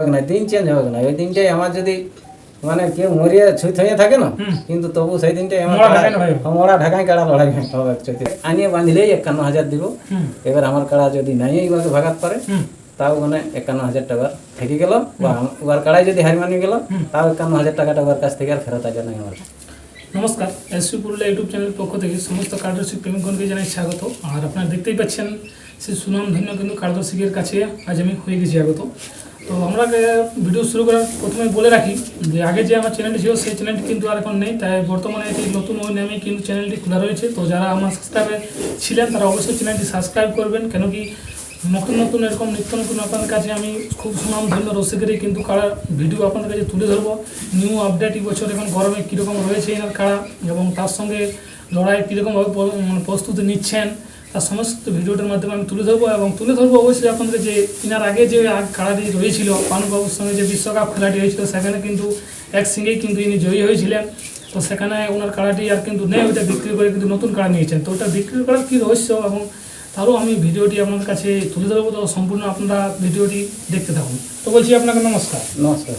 হবে না দিন চেঞ্জ হবে না ওই দিনটাই আমার যদি মানে কেউ মরিয়ে ছুঁই থইয়ে থাকে না কিন্তু তবু সেই দিনটাই আমার মরা ঢাকায় কাড়া লড়াই হবে আনিয়ে বাঁধলেই একান্ন হাজার দিব। এবার আমার কাড়া যদি নাই এইভাবে ভাগাত পারে তাও মানে একান্ন হাজার টাকা থেকে গেল। বা ওর কাড়াই যদি হার মানি গেল তাও একান্ন হাজার টাকাটা ওর কাছ থেকে আর ফেরত আসবে না আমার। নমস্কার এসপি পুরুলিয়া ইউটিউব চ্যানেলের পক্ষ থেকে সমস্ত কার্যদর্শী প্রেমিকগণকে জানাই স্বাগত। আর আপনারা দেখতেই পাচ্ছেন সেই সুনামধন্য কিন্তু কার্যদর্শীদের কাছে আজ আমি হয়ে গেছি আগত। তো আমরা ভিডিও শুরু করার প্রথমে বলে রাখি যে আগে যে আমার চ্যানেলটি ছিল, সেই চ্যানেলটি কিন্তু আর এখন নেই। তাই বর্তমানে এটি নতুন ওই নামে কিন্তু চ্যানেলটি খোলা রয়েছে। তো যারা আমার সাবস্ক্রাইবে ছিলেন, তারা অবশ্যই চ্যানেলটি সাবস্ক্রাইব করবেন। কেন কি নতুন নতুন এরকম নিত্য নতুন আপনাদের কাছে আমি খুব সুনামধন্য রসিকেরই কিন্তু কারা ভিডিও আপনাদের কাছে তুলে ধরবো। নিউ আপডেট বছর এখন গরমে কীরকম রয়েছে, এনার কারা এবং তার সঙ্গে লড়াই কীরকমভাবে মানে প্রস্তুতি নিচ্ছেন তার সমস্ত ভিডিওটার মাধ্যমে আমি তুলে ধরবো এবং তুলে ধরবো অবশ্যই আপনাদের যে এনার আগে যে আগ- কারাটি রয়েছিল পানুবাবুর সঙ্গে যে বিশ্বকাপ খেলাটি হয়েছিল সেখানে কিন্তু এক সঙ্গেই কিন্তু ইনি জয়ী হয়েছিলেন। তো সেখানে ওনার কাড়াটি আর কিন্তু নেই ওইটা বিক্রি করে কিন্তু নতুন কাড়া নিয়েছেন। তো ওটা বিক্রি করার কী রহস্য এবং তারও আমি ভিডিওটি আপনাদের কাছে তুলে ধরবো তো সম্পূর্ণ আপনারা ভিডিওটি দেখতে থাকুন। তো বলছি আপনাকে নমস্কার। নমস্কার।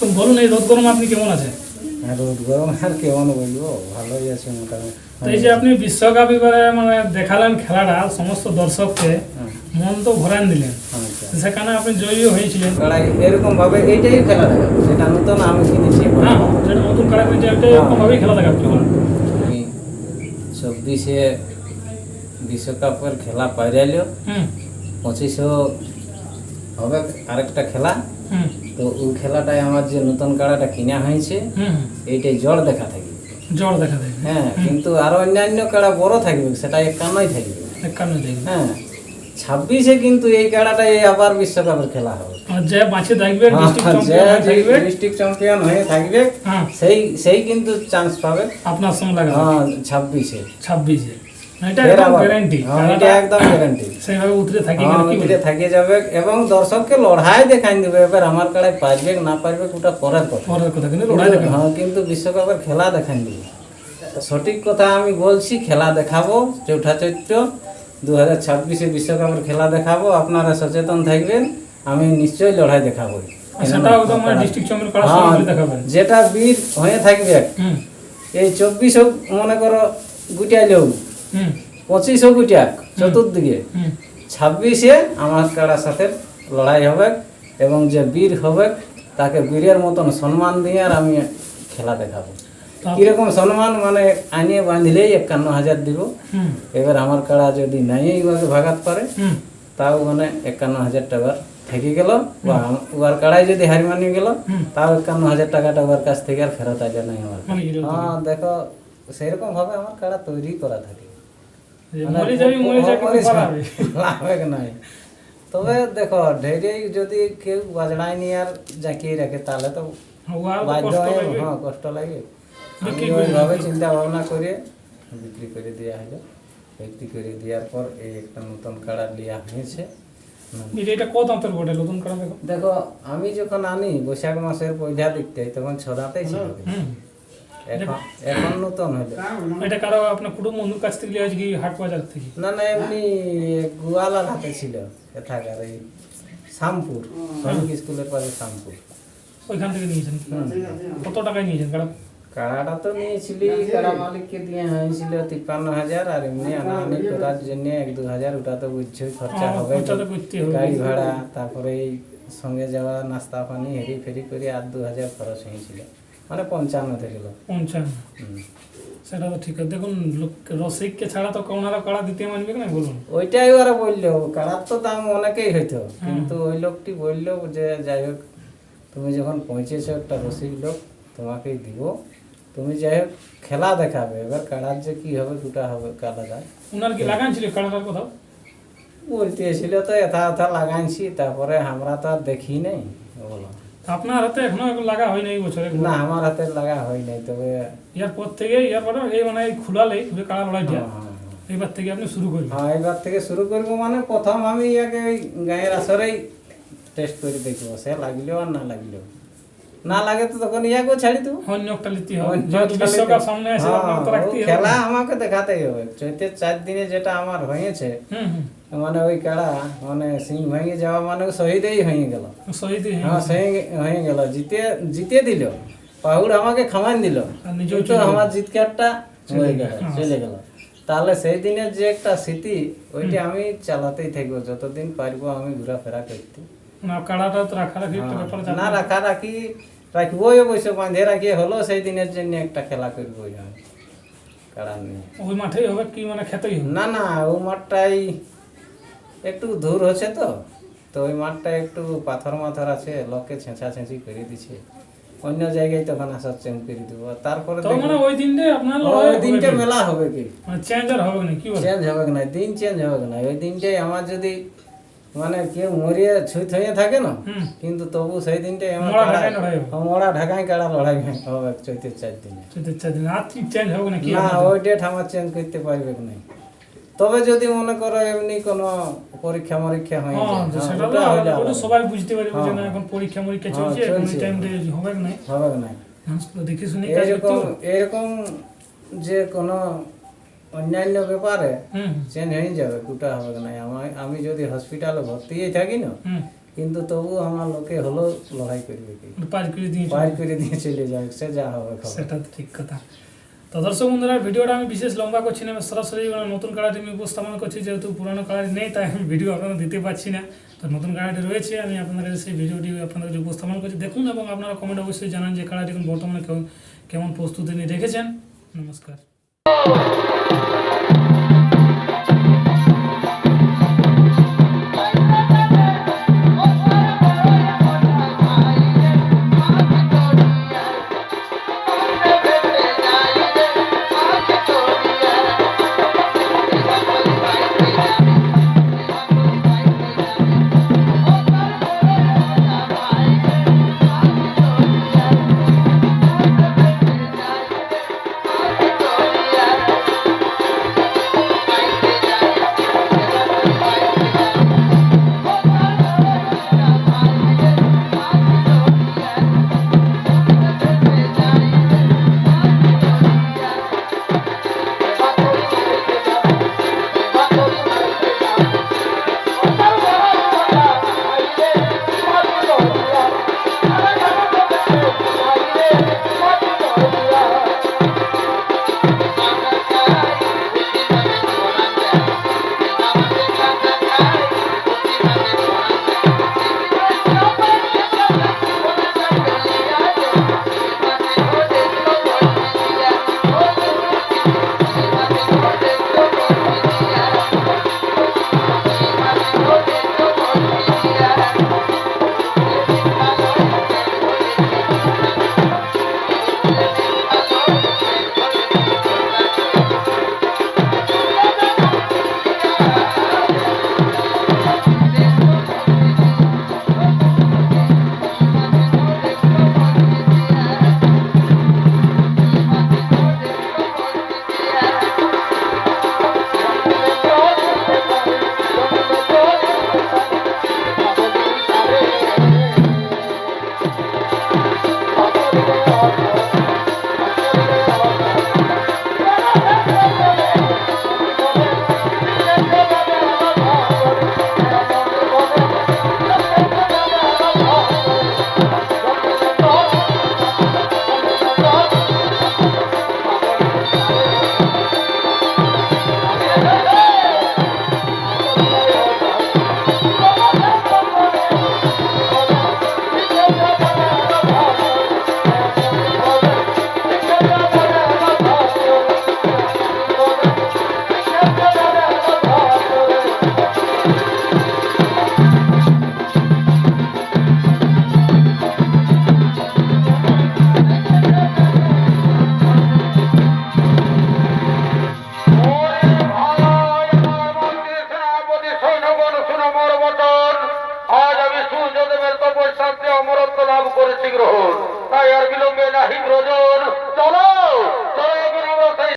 তো বলুন এই রোদ গরম আপনি কেমন আছেন? রোদ গরম আর কেমন বলব? ভালোই আছে মোটামুটি। এই যে আপনি বিশ্বকাপ এবারে মানে দেখালেন খেলাটা সমস্ত দর্শককে মন তো ভরান দিলেন। আচ্ছা। সেখানে আপনি জয়ী হয়েছিলেন। এরকম ভাবে এইটাই খেলা দেখা সেটা নতুন আমি কিনেছি। হ্যাঁ যেটা নতুন কারা করেছে একটা এরকমভাবেই খেলা দেখা কি বলেন আমি চব্বিশে বিশ্বকাপের খেলা পাইরাইল। হুম। পঁচিশও হবে। আরেকটা খেলা। তো ওই খেলাটায় আমার যে নতুন কাড়াটা কিনা হয়েছে এইটাই জড় দেখা থাকবে জ্বর দেখা হ্যাঁ কিন্তু আরও অন্যান্য কাড়া বড় থাকবে সেটা একান্নই থাকবে। একান্ন দেখবে হ্যাঁ ছাব্বিশে কিন্তু এই কাড়াটাই আবার বিশ্বকাপের খেলা হবে। যে বাঁচে ডিস্ট্রিক্ট চ্যাম্পিয়ন থাকবে। ডিস্ট্রিক্ট চ্যাম্পিয়ন হয়ে থাকবে হ্যাঁ। সেই সেই কিন্তু চান্স পাবে। আপনার সঙ্গে হ্যাঁ ছাব্বিশে। ছাব্বিশে। এটা একদম গ্যারান্টি হ্যাঁ, এটা একদম গ্যারান্টি সেইভাবে উতরে থাকি কি? থাকে যাবে এবং দর্শককে লড়াই দেখাই দেবে। এবার আমার পারবে না পারবে ওটা পরের কথা। পরের কথা কিন্তু লড়াই দেখে হ্যাঁ কিন্তু বিশ্বকাপের খেলা দেখাই দেবে। সঠিক কথা আমি বলছি খেলা দেখাবো চৌঠা চৈত্র দু হাজার ছাব্বিশে বিশ্বকাপের খেলা দেখাবো আপনারা সচেতন থাকবেন আমি নিশ্চয়ই লড়াই দেখাবো। সেটা একদম মানে হ্যাঁ, যেটা বীর হয়ে থাকবে। এই চব্বিশ হোক মনে করো গুটাইলেও হুম। পঁচিশ হোক গুটাক চতুর্দিকে। ছাব্বিশে আমার কারার সাথে লড়াই হবে এবং যে বীর হবে তাকে বীরের মতন সম্মান দিয়ে আর আমি খেলা দেখাবো। কীরকম সম্মান মানে আনিয়ে বাঁধলেই একান্ন হাজার দিব। এবার আমার কাড়া যদি নাই এইভাবে ভাগাত পারে তাও মানে একান্ন হাজার টাকা থেকে গেল বা ওর কাড়াই যদি হারি মানি গেল তাও একান্ন হাজার টাকাটা ওর কাছ থেকে আর ফেরত আসবে নাই আমার? হ্যাঁ দেখো সেরকম ভাবে আমার কাড়া তৈরি করা থাকে। নাই। তবে দেখো ঢেরে যদি কেউ বাজড়াই নিয়ে আর জাঁকিয়ে রাখে তাহলে তো বাধ্য কষ্ট হয়ে হ্যাঁ কষ্ট লাগে। আমি ওইভাবে চিন্তা ভাবনা করে বিক্রি করে দেওয়া হলো। বিক্রি করে দেওয়ার পর এই একটা নতুন কাড়া লিয়া হয়েছে। এটা কত নতুন করা দেখো? আমি যখন আনি বৈশাখ মাসের পয়লা দিকতে তখন ছদাতেই ছিল। হুম। এখন এখন নতুন হলো এটা কারও আপনার কুটুম বন্ধুর কাছ থেকে লিয়ে কি হাট বাজার থেকে? না না এমনি গোয়ালার হাতে ছিল এথাকার এই শ্যামপুর সৈনিক স্কুলের পাশে শ্যামপুর। ওইখান থেকে নিয়েছেন কত টাকায় নিয়েছেন কারণ কাড়াটা তো নিয়েছিলি কাড়া মালিককে দিয়ে হয়েছিল তিপ্পান্ন হাজার আর এমনি আনাআনি করার জন্য এক দু হাজার ওটা তো বুঝছই খরচা হবে খরচা হবে। গাড়ি ভাড়া তারপরে এই সঙ্গে যাওয়া নাস্তা পানি হেরি ফেরি করে আর দু হাজার খরচ হয়েছিল। মানে পঞ্চান্ন থেকে গেল পঞ্চান্ন সেটা তো ঠিক আছে। দেখুন রসিককে ছাড়া তো কোনারা কাড়া দিতে মানবে না বলুন। ওইটাই ওরা বলল কাড়ার তো দাম অনেকেই হইতো। কিন্তু ওই লোকটি বলল যে যাই হোক তুমি যখন পৌঁছেছো একটা রসিক লোক তোমাকেই দিব। তুমি যাই হোক খেলা দেখাবে। এবার কাড়ার যে কি হবে দুটা হবে আলাদা ওনার কি লাগান ছিল কাড়াটার কোথাও? বলতেছিল তো এথা এথা লাগাইছি তারপরে আমরা তো আর দেখি নাই বলো। আপনার হাতে এখনও লাগা হয় না এই বছরে? না আমার হাতে লাগা হয় নাই তবে ইয়ার পর থেকে ইয়ার পরে এই মানে খুলে কাড়া দিয়া হ্যাঁ, হ্যাঁ, এইবার থেকে আপনি শুরু করবেন। হ্যাঁ এবার থেকে শুরু করব মানে প্রথম আমি ইয়াকে ওই গায়ের আসরেই টেস্ট করে দেখব সে লাগলেও আর না লাগলেও। না লাগে তো তখন ইয়াকেও ছাড়ি দেবো অন্য একটা লিতে হবে। বিশ্বকাপ সামনে আছে হ্যাঁ, তো হবে খেলা আমাকে দেখাতেই হবে। চৈতের চার দিনে যেটা আমার হয়েছে হুম হুম। মানে ওই কাড়া মানে সিং ভেঙে যাওয়া মানে শহীদেই হয়ে গেল। হ্যাঁ হয়ে গেল। জিতে জিতে দিল। পাহুড় আমাকে খামান দিল। কিন্তু আমার জিতকারটা হয়ে গেল। হ্যাঁ। চলে গেল। তাহলে সেই দিনের যে একটা স্মৃতি ওইটা আমি চালাতেই থাকব যতদিন পারব আমি ঘোরাফেরা করতে। না রাখা রাখি একটা ব্যাপার আছে। হ্যাঁ। না রাখা রাখি রাখব অবশ্য বাঁধে রাখি হলো সেই দিনের জন্য একটা খেলা করব আমি কারণ নিয়ে। ওই মাঠেই হবে কি মানে খেতেই না না ও মাঠটাই একটু দূর হচ্ছে তো তো ওই মাঠটা একটু পাথর মাথর আছে লোককে ছেঁচা ছেঁচি করে দিছে। অন্য জায়গায় তখন আসার চেঞ্জ করে দেবো। তারপরে মানে ওই দিনটাই আপনার ওই দিনটা মেলা হবে কি? মানে চেঞ্জ আর হবে না কি চেঞ্জ হবে না দিন চেঞ্জ হবে না। ওই দিনটাই আমার যদি মানে কেউ মরিয়ে ছুঁত হয়ে থাকে না কিন্তু তবু সেই দিনটাই আমার মোড়া ঢাকায় কাড়া লড়াই হবে চৈতের চার দিনে। চৈতের চার দিন। আর চেঞ্জ হবে না না ওই ডেট আমার চেঞ্জ করতে পারবে না তবে যদি মনে করো এমনি কোনো পরীক্ষা মরীক্ষা হয়ে হ্যাঁ, হ্যাঁ, সেটা ওটা। সবাই বুঝতে পারবে যে হ্যাঁ। না এখন পরীক্ষা মরীক্ষা হ্যাঁ, চলছে এখন। টাইম হবে না। হবে না। দেখে শুনে কাজ করতে এরকম যে কোনো অন্যান্য ব্যাপারে চেঞ্জ হয়ে যাবে দুটা হবে না। আমার আমি যদি হসপিটালে ভর্তি হয়ে থাকি না কিন্তু তবু আমার লোকে হলো লড়াই করবে। কি পার করে দিয়েছে বাইর করে দিয়ে চলে যাবে সে যা হবে সেটা তো ঠিক কথা। তো দর্শক বন্ধুরা, ভিডিওটা আমি বিশেষ লম্বা করছি না সরাসরি নতুন কালারটি আমি উপস্থাপন করছি, যেহেতু পুরনো কাড়াটি নেই, তাই আমি ভিডিও আপনাদের দিতে পারছি না। তো নতুন কালারটি রয়েছে, আমি আপনাদের কাছে সেই ভিডিওটি আপনাদের কাছে উপস্থাপন করছি। দেখুন এবং আপনারা কমেন্ট অবশ্যই জানান যে কাড়াটি এখন বর্তমানে কেমন প্রস্তুতি নিয়ে রেখেছেন। নমস্কার।